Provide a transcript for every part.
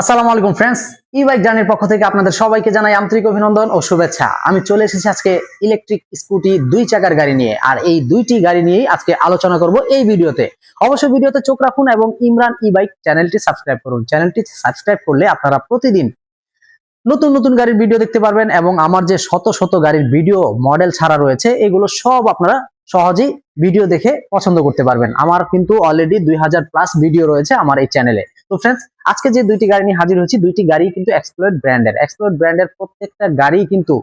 আসসালামু আলাইকুম ফ্রেন্ডস ই বাইক জার্নির পক্ষ থেকে আপনাদের সবাইকে জানাই আন্তরিক অভিনন্দন ও শুভেচ্ছা। আমি চলে এসেছি আজকে ইলেকট্রিক স্কুটি দুই চাকার গাড়ি নিয়ে, আর এই দুইটি গাড়ি নিয়েই আজকে আলোচনা করব এই ভিডিওতে। অবশ্যই ভিডিওতে চোখ রাখুন এবং ইমরান ই বাইক চ্যানেলটি সাবস্ক্রাইব করুন। চ্যানেলটি সাবস্ক্রাইব করলে আপনারা প্রতিদিন নতুন নতুন গাড়ির ভিডিও দেখতে পারবেন এবং আমার যে শত শত গাড়ির ভিডিও মডেল ছাড়া রয়েছে, এগুলো সব আপনারা সহজেই ভিডিও দেখে পছন্দ করতে পারবেন। আমার কিন্তু অলরেডি দুই হাজার প্লাস ভিডিও রয়েছে আমার এই চ্যানেলে তো ফ্রেন্ডস আজকে যে দুইটি গাড়ি নিয়ে হাজির হয়েছি, দুইটি গাড়ি কিন্তু এক্সপ্লোর ব্র্যান্ডের এক্সপ্লোর ব্র্যান্ডের প্রত্যেকটা গাড়ি কিন্তু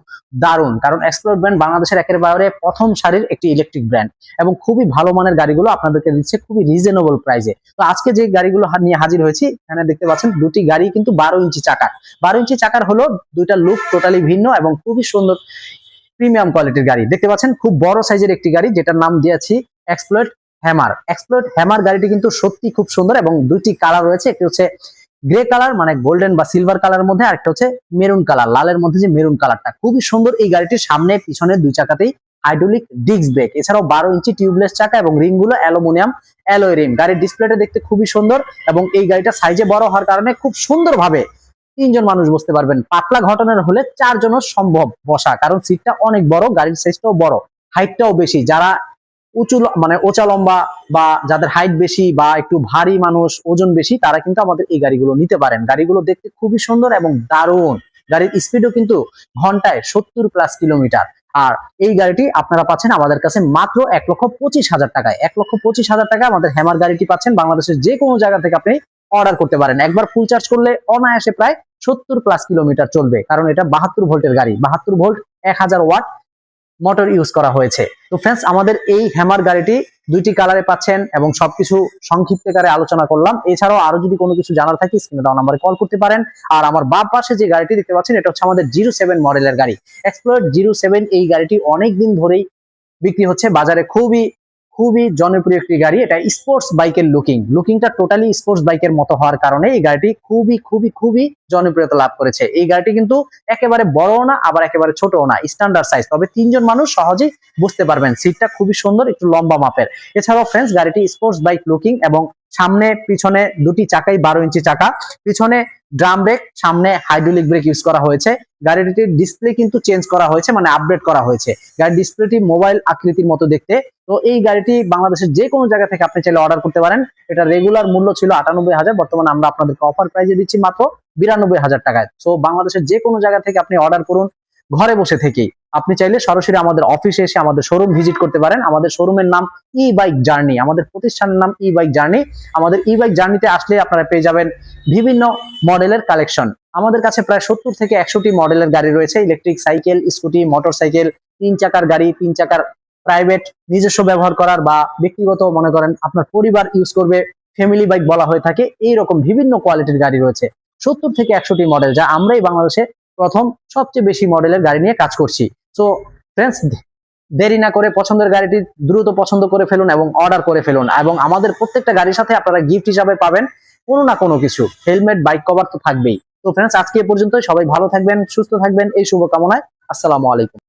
দারুণ, কারণ এক্সপ্লোর ব্র্যান্ড বাংলাদেশের একেবারে প্রথম সারির একটি ইলেকট্রিক ব্র্যান্ড এবং খুবই ভালো মানের গাড়িগুলো আপনাদেরকে দিচ্ছে খুবই রিজনেবল প্রাইসে তো আজকে যে গাড়িগুলো নিয়ে হাজির হয়েছি, এখানে দেখতে পাচ্ছেন দুটি গাড়ি কিন্তু বারো ইঞ্চি চাকার। বারো ইঞ্চি চাকার হলো দুইটা লুক টোটালি ভিন্ন এবং খুবই সুন্দর প্রিমিয়াম কোয়ালিটির গাড়ি। দেখতে পাচ্ছেন খুব বড় সাইজের একটি গাড়ি, যেটার নাম দিয়েছি এক্সপ্লোর হ্যামার এক্সপ্লোর হ্যামার গাড়িটি কিন্তু সত্যি খুব সুন্দর এবং দুইটি কালার রয়েছে। একটি হচ্ছে গ্রে কালার মানে গোল্ডেন বা সিলভার কালার মধ্যে আরেকটা হচ্ছে মেরুন কালার লালের মধ্যে যে মেরুন কালারটা খুবই সুন্দর এই গাড়িটির সামনে, পিছনে দুই চাকাতেই হাইড্রোলিক ডিস্ক ব্রেক এছাড়াও বারো ইঞ্চি টিউবলেস চাকা এবং রিংগুলো অ্যালুমিনিয়াম অ্যালয় রিম গাড়ির ডিসপ্লেটা দেখতে খুবই সুন্দর এবং এই গাড়িটা সাইজে বড় হওয়ার কারণে খুব সুন্দরভাবে তিনজন মানুষ বসতে পারবেন। পাতলা ঘটনার হলে চারজনও সম্ভব বসা, কারণ সিটটা অনেক বড়, গাড়ির সাইজটাও বড় হাইটটাও বেশি। যারা উঁচু মানে ওচা লম্বা বা যাদের হাইট বেশি বা একটু ভারী মানুষ, ওজন বেশি, তারা কিন্তু আমাদের এই গাড়িগুলো নিতে পারেন। গাড়িগুলো দেখতে খুবই সুন্দর এবং দারুণ। গাড়ির স্পিডও কিন্তু ঘন্টায় সত্তর প্লাস কিলোমিটার আর এই গাড়িটি আপনারা পাচ্ছেন আমাদের কাছে মাত্র এক লক্ষ পঁচিশ হাজার টাকায়। এক লক্ষ পঁচিশ হাজার টাকায় আমাদের হ্যামার গাড়িটি পাচ্ছেন বাংলাদেশের যে কোনো জায়গা থেকে আপনি অর্ডার করতে পারেন। একবার ফুল চার্জ করলে অনায়াসে প্রায় সত্তর প্লাস কিলোমিটার চলবে। কারণ এটা বাহাত্তর ভোল্টের গাড়ি। বাহাত্তর ভোল্ট এক হাজার ওয়াট মোটর ইউজ করা হয়েছে। তো ফ্রেন্ডস আমাদের এই হ্যামার গাড়িটি দুইটি কালারে পাচ্ছেন এবং সবকিছু সংক্ষিপ্তকারে আলোচনা করলাম। এছাড়াও আরও যদি কোনো কিছু জানার থাকে স্ক্রিনে দেওয়া নাম্বারে কল করতে পারেন। আর আমার বাম পাশে যে গাড়িটি দেখতে পাচ্ছেন, এটা হচ্ছে আমাদের জিরো সেভেন মডেলের গাড়ি। এক্সপ্লোর জিরো সেভেন এই গাড়িটি অনেক দিন ধরেই বিক্রি হচ্ছে। বাজারে খুবই খুবই জনপ্রিয় একটি গাড়ি, এটা স্পোর্টস বাইকের লুকিং লুকিংটা টোটালি স্পোর্টস বাইকের মতো হওয়ার কারণে এই গাড়িটি খুবই খুবই খুবই জনপ্রিয়তা লাভ করেছে। এই গাড়িটি কিন্তু একেবারে বড়ও না, আবার একেবারে ছোটও না স্ট্যান্ডার্ড সাইজ তবে তিনজন মানুষ সহজেই বুঝতে পারবেন সিটটা খুবই সুন্দর, একটু লম্বা মাপের। এছাড়াও ফ্রেন্ডস গাড়িটি স্পোর্টস বাইক লুকিং এবং সামনে, পিছনে দুটি চাকাই বারো ইঞ্চি চাকা, পিছনে ড্রাম ব্রেক সামনে হাইড্রোলিক ব্রেক ইউজ করা হয়েছে। গাড়িটির ডিসপ্লে কিন্তু চেঞ্জ করা হয়েছে মানে আপডেট করা হয়েছে। গাড়ির ডিসপ্লেটি মোবাইল আকৃতির মতো দেখতে। তো এই গাড়িটি বাংলাদেশের যে কোনো জায়গা থেকে আপনি চাইলে অর্ডার করতে পারেন। এটা রেগুলার মূল্য ছিল আটানব্বই হাজার, বর্তমানে আমরা আপনাদেরকে অফার প্রাইজে দিচ্ছি মাত্র বিরানব্বই হাজার টাকায়। তো বাংলাদেশের যে কোনো জায়গা থেকে আপনি অর্ডার করুন। ঘরে বসে থেকেই। আপনি চাইলে সরাসরি আমাদের অফিসে এসে আমাদের শোরুম ভিজিট করতে পারেন। আমাদের শোরুমের নাম ই বাইক জার্নি আমাদের প্রতিষ্ঠানের নাম ই বাইক জার্নি আমাদের ই বাইক জার্নিতে আসলে আপনারা পেয়ে যাবেন বিভিন্ন মডেলের কালেকশন আমাদের কাছে প্রায় সত্তর থেকে একশোটি মডেলের গাড়ি রয়েছে। Electric cycle scooty motorcycle তিন চাকার গাড়ি, তিন চাকার প্রাইভেট নিজস্ব ব্যবহার করার বা ব্যক্তিগত মনে করেন আপনার পরিবার ইউজ করবে ফ্যামিলি বাইক বলা হয়ে থাকে। এই রকম বিভিন্ন কোয়ালিটির গাড়ি রয়েছে। সত্তর থেকে একশোটি মডেল যা আমরাই বাংলাদেশে প্রথম সবচেয়ে বেশি মডেলের গাড়ি নিয়ে কাজ করছি। তো ফ্রেন্ডস দেরি না করে পছন্দের গাড়িটি দ্রুত পছন্দ করে ফেলুন এবং অর্ডার করে ফেলুন এবং আমাদের প্রত্যেকটা গাড়ির সাথে আপনারা গিফট হিসাবে পাবেন কোনো না কোনো কিছু। হেলমেট বাইক কভার তো থাকবেই। তো ফ্রেন্ডস আজকে পর্যন্ত সবাই ভালো থাকবেন, সুস্থ থাকবেন। এই শুভকামনায় আসসালামু আলাইকুম।